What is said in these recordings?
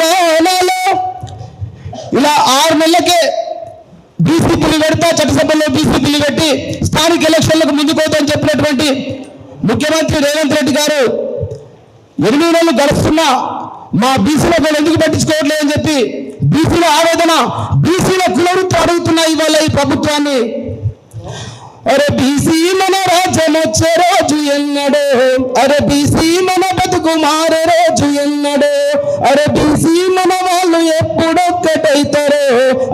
తెలంగాణలో ఇలా ఆరు నెలలకే బీసీ బిల్లు కడతా చట్టసభలో బీసీ బిల్లు కట్టి స్థానిక ఎలక్షన్లకు ముందుకోవద్దని చెప్పినటువంటి ముఖ్యమంత్రి రేవంత్ రెడ్డి గారు ఎనిమిది నెలలు గడుస్తున్నా మా బీసీలకు ఎందుకు పట్టించుకోవట్లేదు అని చెప్పి బీసీల ఆవేదన బీసీల కులవృత్తులు అడుగుతున్నాయి ఇవాళ ఈ ప్రభుత్వాన్ని. అరే బీసీ మన రాజ్యం వచ్చే రోజు ఎన్నడో అరే బీసీ అరే బీసీ మన వాళ్ళు ఎప్పుడొక్కటైతారో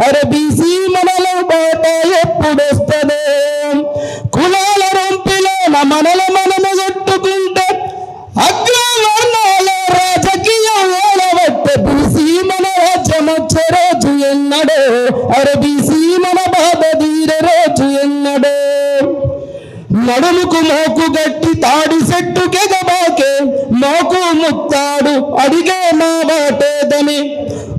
అరే బీసీ మనలో బాట ఎప్పుడొస్తుందో. కులాల రొంపిలో మనల మనము కొట్టుకుంటే అగ్రవర్ణాల రాజకీయం ఓడబట్టే బీసీ మన రాజ్యం వచ్చే రోజు ఎన్నడో. అరే బీసీ మన నడుముకు మోకు గట్టి తాడి చెట్టు కెగబాకే మోకు ముత్తాడు అడిగే మా బాటేదని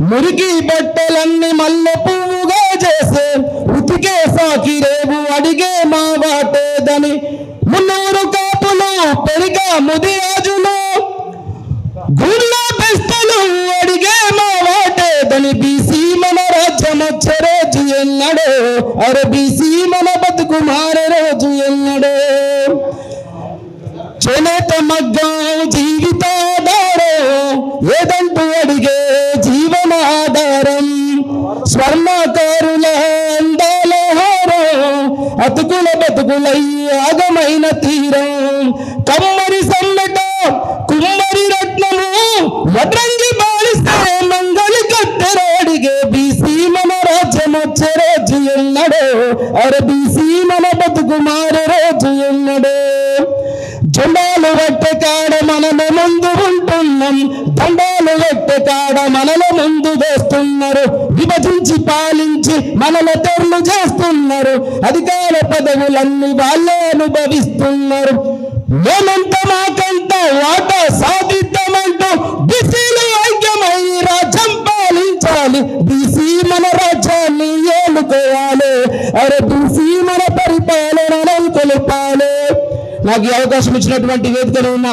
మురికి బట్టలన్నీ మల్లె పువ్వుగా చేసే ఉతికే సాకి రేవు అడిగే మా బాటేదని మున్నూరు కాపులు పెరిగా ముదిరాజులు గుళ్ళ పెస్తులు అడిగే మా వాటేదని. బీసీ మన రాజ్యం వచ్చే రోజు ఎన్నడో అరే బీసీ మన బతుకు మారే రోజు ఎన్నడే చేనేత మగ్గం జీవితాధారో ఏదంటూ అడిగే జీవనాధారం. స్వర్ణకారుల అందాలహారం అతుకుల బతుకులై ఆగమైన తీరం. కమ్మరి సన్నట అరే బీసీ మన బతుకు మారే రోజు ఎన్నడో జెండాలు వెట్టే కాడ మనము ముందు ఉంటున్నాం. దండాలు వట్టె కాడ మనల ముందు వేస్తున్నారు. విభజించి పాలించి మనల తెరలు చేస్తున్నారు. అధికార పదవులన్నీ వాళ్ళే అనుభవిస్తున్నారు. మేమంత మాకంత వాట సాధిద్దామంటూ బీసీలు ఐక్యమై రాజ్యం పాలించాలి. బీసీ మన రాజ్యాన్ని ఏలుకోవాలి. అరే బీసీ మన పరిపాలన తెలుపాలే నాకు ఈ అవకాశం ఇచ్చినటువంటి వేదికను ఉన్న